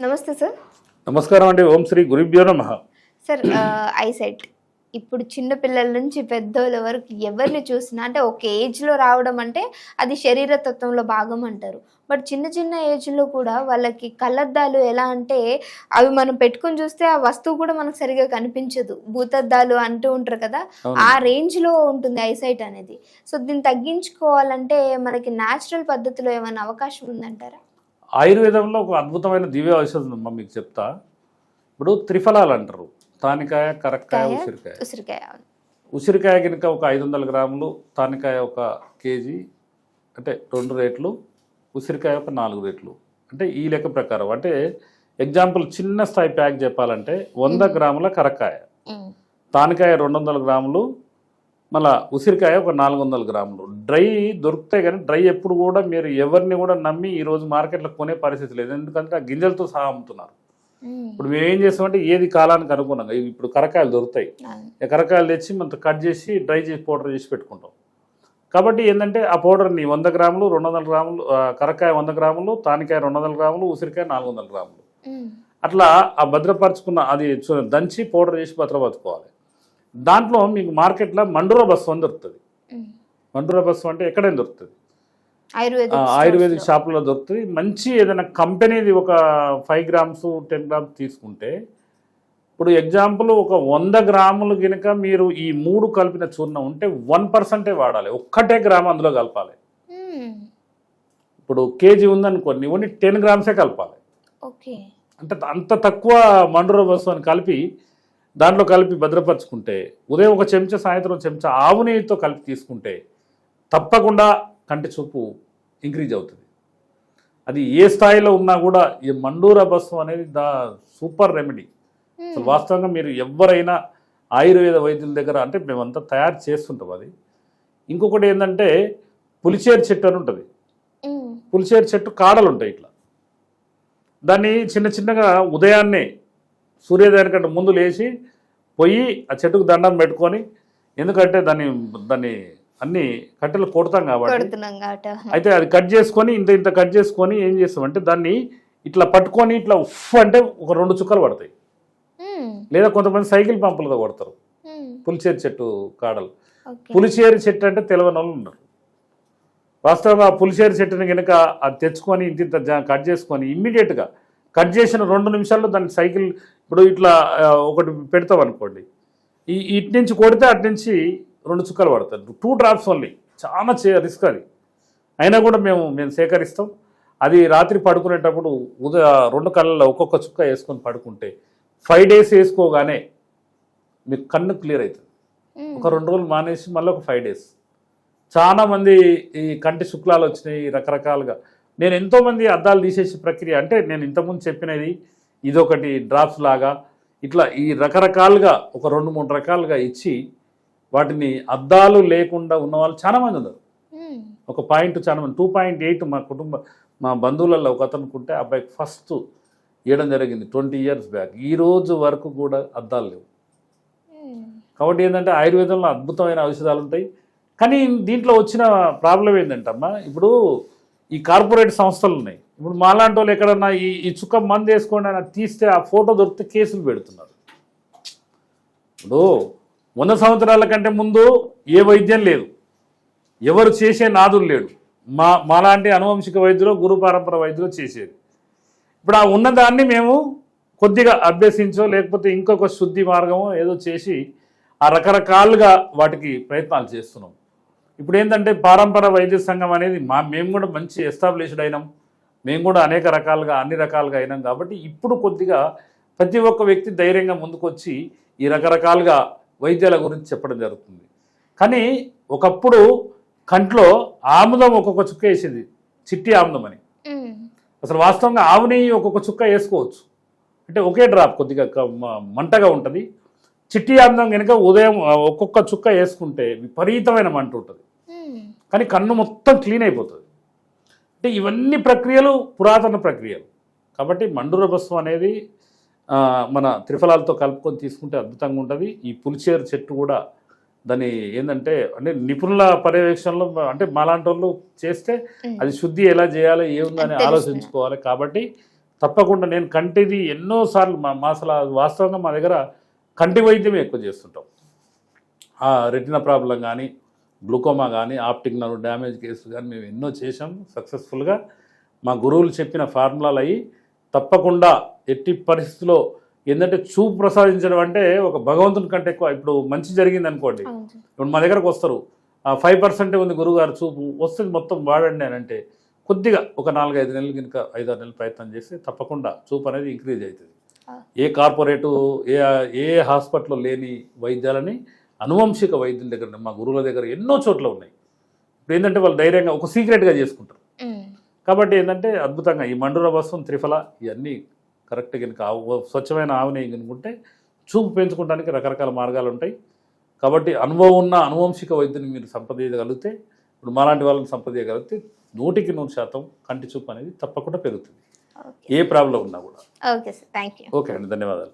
నమస్తే సార్. నమస్కారం అండి. ఓం శ్రీ గురుభ్యో నమ. Sir eyesight. ఇప్పుడు చిన్న పిల్లల నుంచి పెద్దోళ్ళ వరకు ఎవరిని చూసినా అంటే ఒక ఏజ్లో రావడం అంటే అది శరీర తత్వంలో భాగం అంటారు. బట్ చిన్న చిన్న ఏజ్లో కూడా వాళ్ళకి కళ్ళద్దాలు ఎలా అంటే అవి మనం పెట్టుకొని చూస్తే ఆ వస్తువు కూడా మనకు సరిగా కనిపించదు. భూతద్దాలు అంటూ ఉంటారు కదా. ఆ రేంజ్లో ఉంటుంది ఐసైట్ అనేది. సో దీన్ని తగ్గించుకోవాలంటే మనకి న్యాచురల్ పద్ధతిలో ఏమైనా అవకాశం ఉందంటారా? ఆయుర్వేదంలో ఒక అద్భుతమైన దివ్య ఔషధం ఉందమ్మా మీకు చెప్తా. ఇప్పుడు త్రిఫలాలు అంటారు. తానికాయ కరక్కాయ కాయ, ఉసిరికాయ. ఉసిరికాయ. ఉసిరికాయ కనుక ఒక ఐదు వందల గ్రాములు తానికాయ ఒక కేజీ అంటే రెండు రేట్లు ఉసిరికాయ ఒక నాలుగు రేట్లు. అంటే ఈ లెక్క ప్రకారం. అంటే ఎగ్జాంపుల్ చిన్న స్థాయి ప్యాక్ చెప్పాలంటే వంద గ్రాముల కరక్కాయ. తానికాయ రెండు వందల గ్రాములు మళ్ళా ఉసిరికాయ ఒక నాలుగు వందల గ్రాములు. డ్రై దొరుకుతాయి కానీ డ్రై ఎప్పుడు కూడా మీరు ఎవరిని కూడా నమ్మి ఈ రోజు మార్కెట్లో కొనే పరిస్థితి లేదు. ఎందుకంటే ఆ గింజలతో సహా అమ్ముతున్నారు. ఇప్పుడు మేము ఏం చేస్తామంటే ఏది కాలానికి అనుగుణంగా ఇప్పుడు కరకాయలు దొరుకుతాయి. కరకాయలు తెచ్చి మనం కట్ చేసి డ్రై చేసి పౌడర్ చేసి పెట్టుకుంటాం. కాబట్టి ఏంటంటే ఆ పౌడర్ని వంద గ్రాములు రెండు వందల గ్రాములు కరకాయ వంద గ్రాములు తానికాయ రెండు వందల గ్రాములు ఉసిరికాయ నాలుగు వందల గ్రాములు. అట్లా ఆ భద్రపరుచుకున్న అది దంచి పౌడర్ చేసి భద్రపరచుకోవాలి. దాంట్లో మీకు మార్కెట్లో మండుర బస్సు అని దొరుకుతుంది. మండుర బస్సు అంటే ఎక్కడైనా దొరుకుతుంది. ఆయుర్వేదిక్ షాపులో దొరుకుతుంది. మంచి ఏదైనా కంపెనీది ఒక ఫైవ్ గ్రామ్స్ టెన్ గ్రామ్స్ తీసుకుంటే ఇప్పుడు ఎగ్జాంపుల్ ఒక వంద గ్రాములు కనుక మీరు ఈ మూడు కలిపిన చూర్ణం ఉంటే వన్ పర్సెంటే వాడాలి. ఒక్కటే గ్రామ్ అందులో కలపాలి. ఇప్పుడు కేజీ ఉందనుకోండి ఓన్లీ టెన్ గ్రామ్సే కలపాలి. ఓకే. అంటే అంత తక్కువ మండుర బస్సు అని కలిపి దాంట్లో కలిపి భద్రపరుచుకుంటే ఉదయం ఒక చెంచా సాయంత్రం చెంచా ఆవు నెయ్యితో కలిపి తీసుకుంటే తప్పకుండా కంటి చూపు ఇంక్రీజ్ అవుతుంది. అది ఏ స్థాయిలో ఉన్నా కూడా ఈ మండూర బస్సు అనేది దా సూపర్ రెమెడీ. అసలు వాస్తవంగా మీరు ఎవరైనా ఆయుర్వేద వైద్యుల దగ్గర అంటే మేమంతా తయారు చేస్తుంటాం అది. ఇంకొకటి ఏంటంటే పులిచేరు చెట్టు అని ఉంటుంది. పులిచేరు చెట్టు కాడలు ఉంటాయి ఇట్లా. దాన్ని చిన్న చిన్నగా ఉదయాన్నే సూర్యోదయానికంటే ముందు లేచి పోయి ఆ చెట్టుకు దండం పెట్టుకొని ఎందుకంటే దాన్ని దాన్ని అన్ని కట్టెలు కొడతాం కాబట్టి అయితే అది కట్ చేసుకొని ఇంత ఇంత కట్ చేసుకొని ఏం చేస్తామంటే దాన్ని ఇట్లా పట్టుకొని ఇట్లా ఉఫ్ అంటే ఒక రెండు చుక్కలు పడతాయి. లేదా కొంతమంది సైకిల్ పంపులతో కొడతారు. పులిచేరు చెట్టు కాడలు. పులిచేరు చెట్టు అంటే తెలవని వాళ్ళు ఉన్నారు వాస్తవంగా ఆ పులిచేరు చెట్టుని కనుక అది తెచ్చుకొని ఇంత కట్ చేసుకొని ఇమ్మీడియట్గా కట్ చేసిన రెండు నిమిషాల్లో దాన్ని సైకిల్ ఇప్పుడు ఇట్లా ఒకటి పెడతాం అనుకోండి ఈ ఇటు నుంచి కొడితే అటు నుంచి రెండు చుక్కలు పడతాయి. టూ డ్రాప్స్ ఓన్లీ చాలా చే రిస్క్ అది. అయినా కూడా మేము మేము సేకరిస్తాం. అది రాత్రి పడుకునేటప్పుడు ఉదయ రెండు కళ్ళల్లో ఒక్కొక్క చుక్క వేసుకొని పడుకుంటే ఫైవ్ డేస్ వేసుకోగానే మీకు కన్ను క్లియర్ అవుతుంది. ఒక రెండు రోజులు మానేసి మళ్ళీ ఒక ఫైవ్ డేస్. చాలా మంది ఈ కంటి శుక్లాలు వచ్చినాయి రకరకాలుగా. నేను ఎంతోమంది అద్దాలు తీసేసే ప్రక్రియ అంటే నేను ఇంతకుముందు చెప్పినది ఇదొకటి డ్రాప్స్ లాగా. ఇట్లా ఈ రకరకాలుగా ఒక రెండు మూడు రకాలుగా ఇచ్చి వాటిని అద్దాలు లేకుండా ఉన్న వాళ్ళు చాలా మంది ఉన్నారు. ఒక పాయింట్ చాలా మంది టూ పాయింట్ ఎయిట్ మా కుటుంబ మా బంధువులలో ఒక అతనుకుంటే అబ్బాయికి ఫస్ట్ ఇవ్వడం జరిగింది ట్వంటీ ఇయర్స్ బ్యాక్. ఈ రోజు వరకు కూడా అద్దాలు లేవు. కాబట్టి ఏంటంటే ఆయుర్వేదంలో అద్భుతమైన ఔషధాలు ఉంటాయి. కానీ దీంట్లో వచ్చిన ప్రాబ్లం ఏంటంటమ్మా ఇప్పుడు ఈ కార్పొరేట్ సంస్థలు ఉన్నాయి. ఇప్పుడు మాలాంటి వాళ్ళు ఎక్కడన్నా ఈ ఈ చుక్క మంది వేసుకోండి అని తీస్తే ఆ ఫోటో దొరికితే కేసులు పెడుతున్నారు. ఇప్పుడు వంద సంవత్సరాల కంటే ముందు ఏ వైద్యం లేదు. ఎవరు చేసే నాదులు లేడు. మా మాలాంటి అనువంశిక వైద్యులు గురు పరంపర వైద్యులు చేసేది. ఇప్పుడు ఆ ఉన్నదాన్ని మేము కొద్దిగా అభ్యసించో లేకపోతే ఇంకొక శుద్ధి మార్గమో ఏదో చేసి ఆ రకరకాలుగా వాటికి ప్రయత్నాలు చేస్తున్నాం. ఇప్పుడు ఏంటంటే పారంపర వైద్య సంఘం అనేది మా మేము కూడా మంచి ఎస్టాబ్లిష్డ్ అయినాం. మేము కూడా అనేక రకాలుగా అన్ని రకాలుగా అయినాం కాబట్టి ఇప్పుడు కొద్దిగా ప్రతి ఒక్క వ్యక్తి ధైర్యంగా ముందుకొచ్చి ఈ రకరకాలుగా వైద్యాల గురించి చెప్పడం జరుగుతుంది. కానీ ఒకప్పుడు కంట్లో ఆముదం ఒక్కొక్క చుక్క వేసేది చిట్టి ఆముదం అని. అసలు వాస్తవంగా ఆవు నెయ్యి ఒక్కొక్క చుక్క వేసుకోవచ్చు. అంటే ఒకే డ్రాప్ కొద్దిగా మంటగా ఉంటుంది. చిట్టి ఆముదం కనుక ఉదయం ఒక్కొక్క చుక్క వేసుకుంటే విపరీతమైన మంట ఉంటుంది. కానీ కన్ను మొత్తం క్లీన్ అయిపోతుంది. అంటే ఇవన్నీ ప్రక్రియలు పురాతన ప్రక్రియలు. కాబట్టి మండుర భస్వం అనేది మన త్రిఫలాలతో కలుపుకొని తీసుకుంటే అద్భుతంగా ఉంటుంది. ఈ పులిచేరు చెట్టు కూడా దాన్ని ఏంటంటే అంటే నిపుణుల పర్యవేక్షణలో అంటే మాలాంటి వాళ్ళు చేస్తే. అది శుద్ధి ఎలా చేయాలో ఏముందని. ఆలోచించుకోవాలి. కాబట్టి తప్పకుండా నేను కంటిది ఎన్నోసార్లు మా మా అసలు వాస్తవంగా మా దగ్గర కంటి వైద్యమే ఎక్కువ చేస్తుంటాం. ఆ రెటినా ప్రాబ్లం కానీ గ్లూకోమా కానీ ఆప్టిక్ నర్వ్ డ్యామేజ్ కేసు కానీ మేము ఎన్నో చేసాం సక్సెస్ఫుల్గా మా గురువులు చెప్పిన ఫార్ములాలు అయ్యి తప్పకుండా ఎట్టి పరిస్థితిలో ఏంటంటే చూపు ప్రసాదించడం అంటే ఒక భగవంతుని కంటే ఎక్కువ ఇప్పుడు మంచి జరిగింది అనుకోండి. ఇప్పుడు మా దగ్గరకు వస్తారు ఫైవ్ పర్సెంటే ఉంది గురువుగారు చూపు వస్తుంది మొత్తం వాడండి అని అంటే కొద్దిగా ఒక నాలుగు ఐదు నెలలు కనుక ఐదారు నెలలు ప్రయత్నం చేస్తే తప్పకుండా చూపు అనేది ఇంక్రీజ్ అవుతుంది. ఏ కార్పొరేటు ఏ ఏ హాస్పిటల్లో లేని వైద్యాలని అనువంశిక వైద్యుల దగ్గర మా గురువుల దగ్గర ఎన్నో చోట్ల ఉన్నాయి. ఇప్పుడు ఏంటంటే వాళ్ళు ధైర్యంగా ఒక సీక్రెట్గా చేసుకుంటారు. కాబట్టి ఏంటంటే అద్భుతంగా ఈ మండుర భస్వం త్రిఫల ఇవన్నీ కరెక్ట్ కనుక స్వచ్ఛమైన ఆవు నెయ్యి కనుకుంటే చూపు పెంచుకోవడానికి రకరకాల మార్గాలు ఉంటాయి. కాబట్టి అనుభవం ఉన్న అనువంశిక వైద్యుని మీరు సంప్రదించగలిగితే ఇప్పుడు మాలాంటి వాళ్ళని సంప్రదించగలిగితే నూటికి నూరు శాతం కంటి చూపు అనేది తప్పకుండా పెరుగుతుంది. ఏ ప్రాబ్లం ఉన్నా కూడా. Okay sir. Thank you okay అండి. ధన్యవాదాలు.